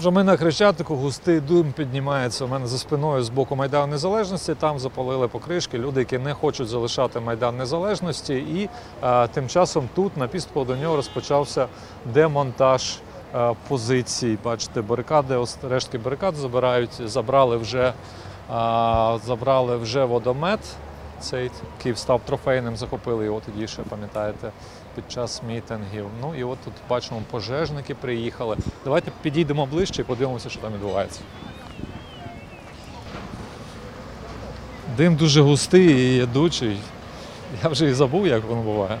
Вже ми на Хрещатику густий дим піднімається у мене за спиною з боку Майдану Незалежності. Там запалили покришки люди, які не хочуть залишати Майдан Незалежності. І е, тим часом тут на підступу до нього розпочався демонтаж е, позицій. Бачите, барикади, рештки барикад забирають, забрали вже, е, забрали вже водомет. Цей Київ став трофейним, захопили його тоді ще, пам'ятаєте, під час мітингів. Ну і от тут бачимо, пожежники приїхали. Давайте підійдемо ближче і подивимося, що там відбувається. Дим дуже густий і ядучий. Я вже і забув, як воно буває.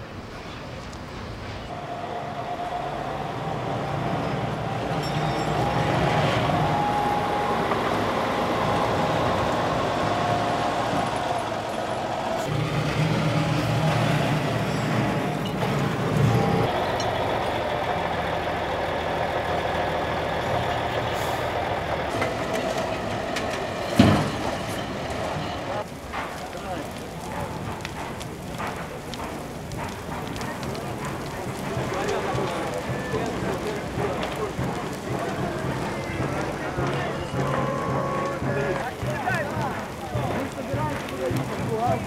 Давай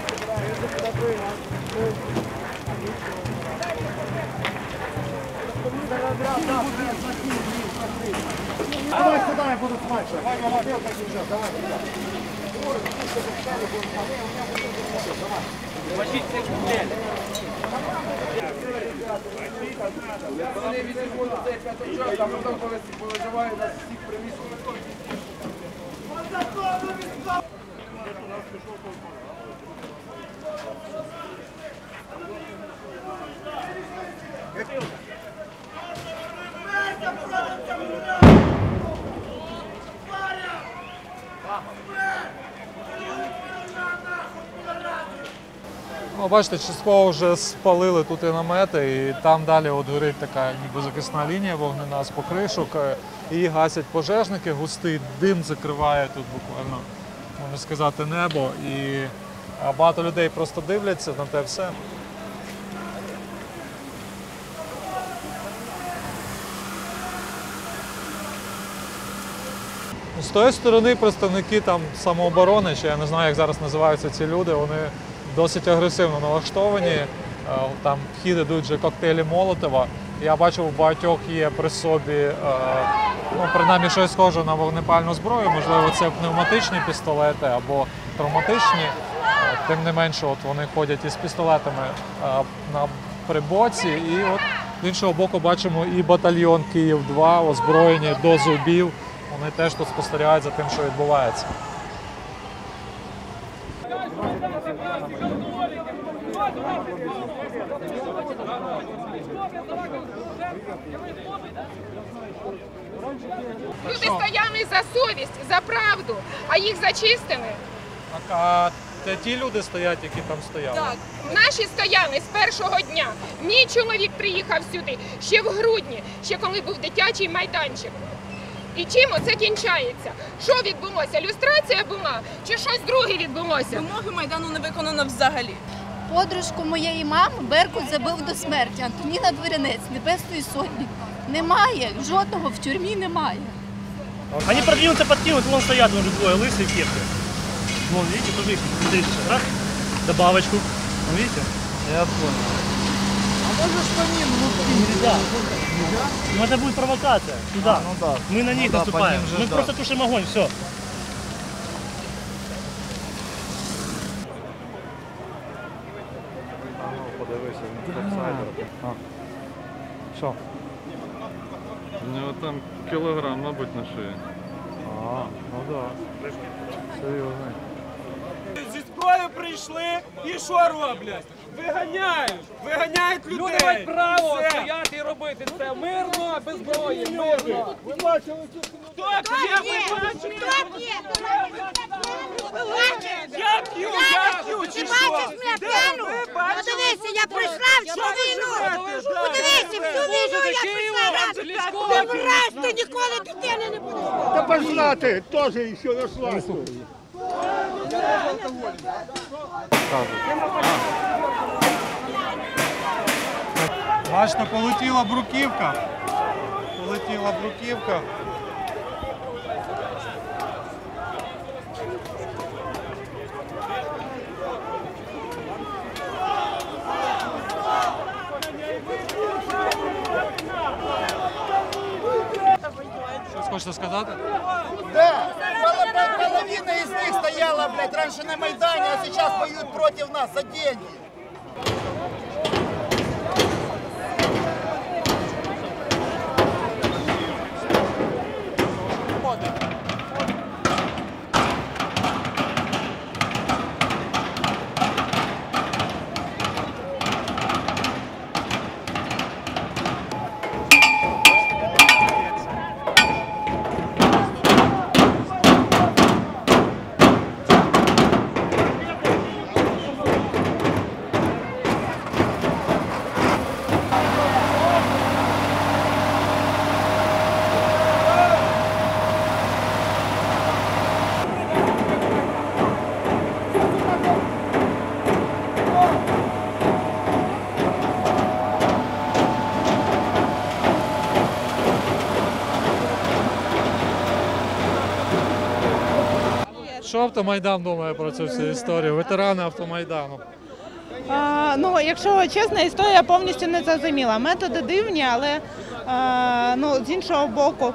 сюда, я буду смачивать. Давай, давай, давай. давай, давай. Почти Вони відіймуть цей п'ятачок, а потім повизивають нас всіх приміщень. Ну, бачите, частково вже спалили тут і намети, і там далі от горить така ніби захисна лінія вогнена з покришок. е, І гасять пожежники, густий дим закриває тут буквально, можна сказати, небо. І е, багато людей просто дивляться на те все. З тої сторони представники там самооборони, чи я не знаю, як зараз називаються ці люди, вони досить агресивно налаштовані. Е, Там в хід ідуть вже коктейлі Молотова. Я бачив, у багатьох є при собі е, ну, принаймні щось схоже на вогнепальну зброю. Можливо, це пневматичні пістолети або травматичні. Тим не менше, от вони ходять із пістолетами е, на прибоці. І от з іншого боку бачимо і батальйон Київ 2 озброєні до зубів. Вони теж тут спостерігають за тим, що відбувається. Люди стояли за совість, за правду, а їх зачистили. Так, а це ті люди стоять, які там стояли. Так, наші стояли з першого дня. Мій чоловік приїхав сюди ще в грудні, ще коли був дитячий майданчик. І чим оце кінчається? Що відбулося? Люстрація була чи щось друге відбулося? Вимоги Майдану не виконано взагалі. Подружку моєї мами Беркут забив до смерті. Антоніна Дворянець, Небесної Сотні. Немає, жодного в тюрмі немає. Они продвинутся, подкинут, вон стоят уже двое, лысые в кепке. Вон, видите, тоже их смотрите сейчас, раз, добавочку, вон, видите? Я понял. Нельзя. Ну это будет провокация, туда. ну да. Мы на них Ну да, наступаем, по ним же, мы да. просто тушим огонь, все. Подивися, він Що? У нього там кілограм, мабуть, на шиї. А, ну так. Серйозно. Зі зброєю прийшли і що роблять? Виганяють! Виганяють людей! Люди мають право стояти і робити це мирно, без зброї, мирно! Ви бачили Хто п'є? Ви бачили? Я п'ю, я п'ю, чи що? Де ви бачили? Подивися, я пройшла всю війну. Подивися, всю війну я пройшла разом. Ти враз, ти ніколи дитини не будеш. Да пошла ты, тоже еще нашла. Бачно, полетіла бруківка. Полетіла бруківка. Щось хочете сказати? Половина, из них стояла, блядь, раньше на Майдане, а сейчас воюют против нас за деньги. Що автомайдан думає про цю всю історію? Ветерани автомайдану. А, ну, якщо чесно, історія повністю не зрозуміла. Методи дивні, але а, ну, з іншого боку,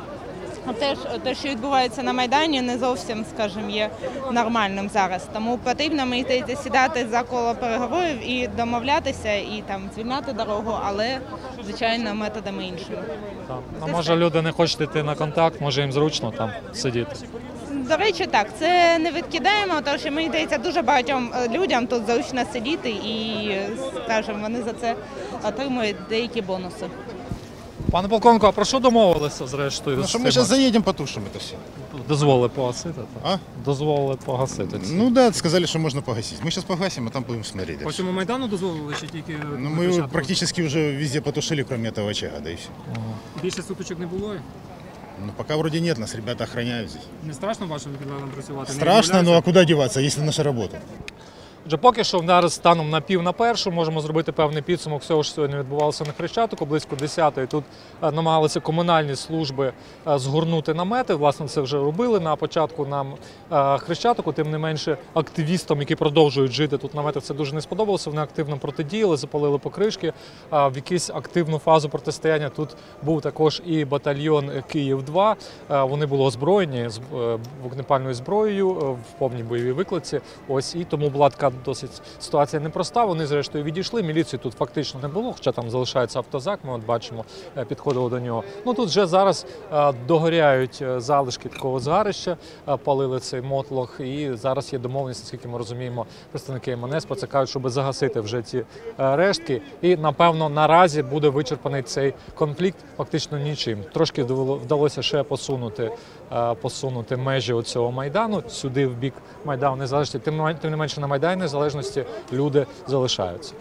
те, що відбувається на Майдані, не зовсім, скажімо, є нормальним зараз. Тому потрібно, мені здається, сідати за коло переговорів і домовлятися, і там звільняти дорогу, але, звичайно, методами іншими. Там. Ну, може люди не хочуть йти на контакт, може їм зручно там сидіти. До речі, так, це не відкидаємо, тому що мені здається, дуже багатьом е, людям тут зручно сидіти і, скажімо, вони за це отримують деякі бонуси. Пане полковнику, а про що домовилися зрештою? Ну з что, мы цими? сейчас заедем, потушим это все. Дозволили погасити? А? Дозволили погасити. ці. Ну да, сказали, что можно погасить. Мы сейчас погасим, а там будем смотреть. По дальше. всьому Майдану дозволили чи тільки Ну, на мы его початку? практически уже везде потушили, кроме этого очага, да и все. Більше суточок не було? Ну, пока вроде нет, нас ребята охраняют здесь. Не страшно вашим підлеглим працювати? Не Страшно, ну а куда деваться, если наша работа? Отже, поки що зараз станом на пів на першу можемо зробити певний підсумок всього, що сьогодні відбувалося на Хрещатику. Близько 10-ї тут е, намагалися комунальні служби е, згорнути намети. Власне, це вже робили на початку нам е, Хрещатику. Тим не менше, активістам, які продовжують жити тут намети, це дуже не сподобалося. Вони активно протидіяли, запалили покришки. В якусь активну фазу протистояння тут був також і батальйон Київ 2 Вони були озброєні вогнепальною зброєю в повній бойовій виклиці. Ось і тому була така досить ситуація непроста. Вони зрештою відійшли. Міліції тут фактично не було, хоча там залишається автозак. Ми от бачимо, е, підходили до нього. Ну тут вже зараз е, догоряють е, залишки такого згарища, палили цей мотлох. І зараз є домовленість, наскільки ми розуміємо, представники МНС про це кажуть, щоб загасити вже ці рештки. І напевно наразі буде вичерпаний цей конфлікт фактично нічим. Трошки вдалося ще посунути, посунути межі цього майдану сюди в бік майдану незалежності. Не мен- тим не менше на майдані незалежності люди залишаються.